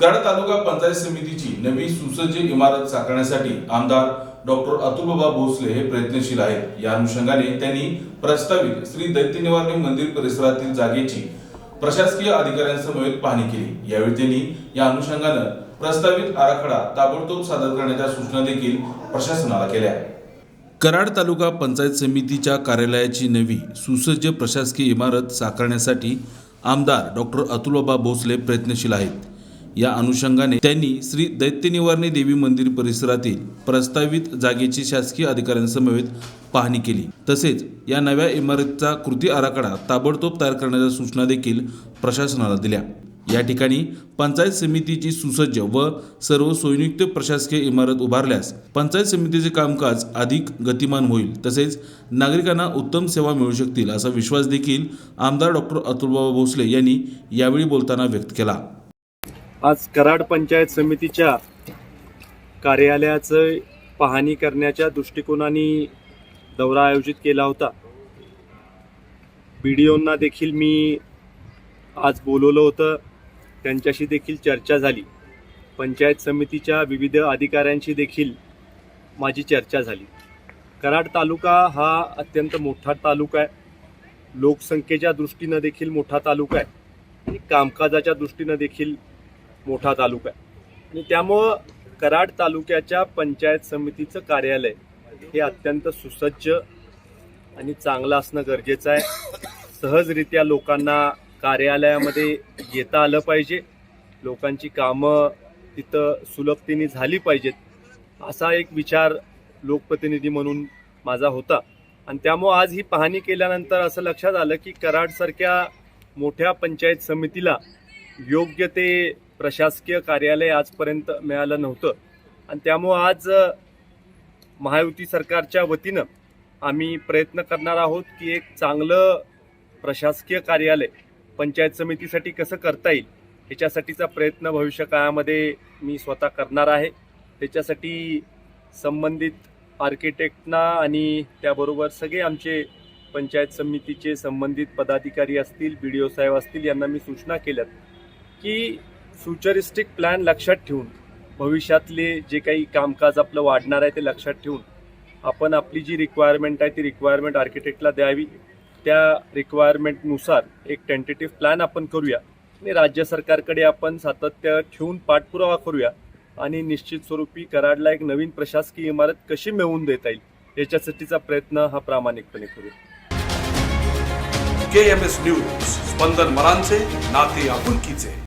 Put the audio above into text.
कराड तालुका पंचायत समितीची नवी सुसज्ज इमारत साकारण्यासाठी आमदार डॉक्टर अतुलबाबा भोसले हे प्रयत्नशील आहेत. या अनुषंगाने त्यांनी प्रस्तावित श्री दैत्यनिवारणी मंदिर परिसरातील जागेची प्रशासकीय अधिकाऱ्यांसमवेत पाहणी केली. यावेळी त्यांनी या अनुषंगानं प्रस्तावित आराखडा ताबडतोब सादर करण्याच्या सूचना देखील प्रशासनाला केल्या. कराड तालुका पंचायत समितीच्या कार्यालयाची नवी सुसज्ज प्रशासकीय इमारत साकारण्यासाठी आमदार डॉक्टर अतुलबाबा भोसले प्रयत्नशील आहेत. या अनुषंगाने त्यांनी श्री दैत्य निवारणी देवी मंदिर परिसरातील प्रस्तावित जागेची शासकीय अधिकाऱ्यांसमवेत पाहणी केली. तसेच या नव्या इमारतीचा कृती आराखडा ताबडतोब तयार करण्याच्या सूचना देखील प्रशासनाला दिल्या. या ठिकाणी पंचायत समितीची सुसज्ज व सर्व सोयीयुक्त प्रशासकीय इमारत उभारल्यास पंचायत समितीचे कामकाज अधिक गतिमान होईल. तसेच नागरिकांना उत्तम सेवा मिळू शकतील असा विश्वास देखील आमदार डॉक्टर अतुलबाबा भोसले यांनी यावेळी बोलताना व्यक्त केला. आज कराड पंचायत समितीच्या कार्यालयाचं पाहणी करण्याच्या दृष्टिकोनाने दौरा आयोजित केला होता. बी डी ओंना देखील मी आज बोलवलं होतं. त्यांच्याशी देखील चर्चा झाली. पंचायत समितीच्या विविध अधिकाऱ्यांशी देखील माझी चर्चा झाली. कराड तालुका हा अत्यंत मोठा तालुका आहे. लोकसंख्येच्या दृष्टीनं देखील मोठा तालुका आहे. आणि कामकाजाच्या दृष्टीनं देखील मोठा तालुका आहे. आणि त्यामुळं कराड तालुक्याच्या पंचायत समितीचं कार्यालय हे अत्यंत सुसज्ज आणि चांगलं असणं गरजेचं आहे. सहजरित्या लोकांना कार्यालयामध्ये येता आलं पाहिजे. लोकांची कामं तिथं सुलभतेने झाली पाहिजेत. असा एक विचार लोकप्रतिनिधी म्हणून माझा होता. आणि त्यामुळं आज ही पाहणी केल्यानंतर असं लक्षात आलं की कराडसारख्या मोठ्या पंचायत समितीला योग्य ते प्रशासकीय कार्यालय आजपर्यंत मिळालं नव्हतं. आणि त्यामुळं आज महायुती सरकारच्या वतीनं आम्ही प्रयत्न करणार आहोत की एक चांगलं प्रशासकीय कार्यालय पंचायत समितीसाठी कसं करता येईल ह्याच्यासाठीचा प्रयत्न भविष्य काळामध्ये मी स्वतः करणार आहे. त्याच्यासाठी संबंधित आर्किटेक्टना आणि त्याबरोबर सगळे आमचे पंचायत समितीचे संबंधित पदाधिकारी असतील बी डी ओ साहेब असतील यांना मी सूचना केल्यात. की फ्युचरिस्टिक प्लॅन लक्षात ठेवून भविष्यातले जे काही कामकाज आपलं वाढणार आहे ते लक्षात ठेवून आपण आपली जी रिक्वायरमेंट आहे ती रिक्वायरमेंट आर्किटेक्टला द्यावी. त्या रिक्वायरमेंटनुसार एक टेंटेटिव्ह प्लॅन आपण करूया आणि राज्य सरकारकडे आपण सातत्य ठेवून पाठपुरावा करूया आणि निश्चित स्वरूपी कराडला एक नवीन प्रशासकीय इमारत कशी मिळवून देता येईल याच्यासाठीचा प्रयत्न हा प्रामाणिकपणे करूया. K M S news Spandan मरांचे नाते आपुलकीचे.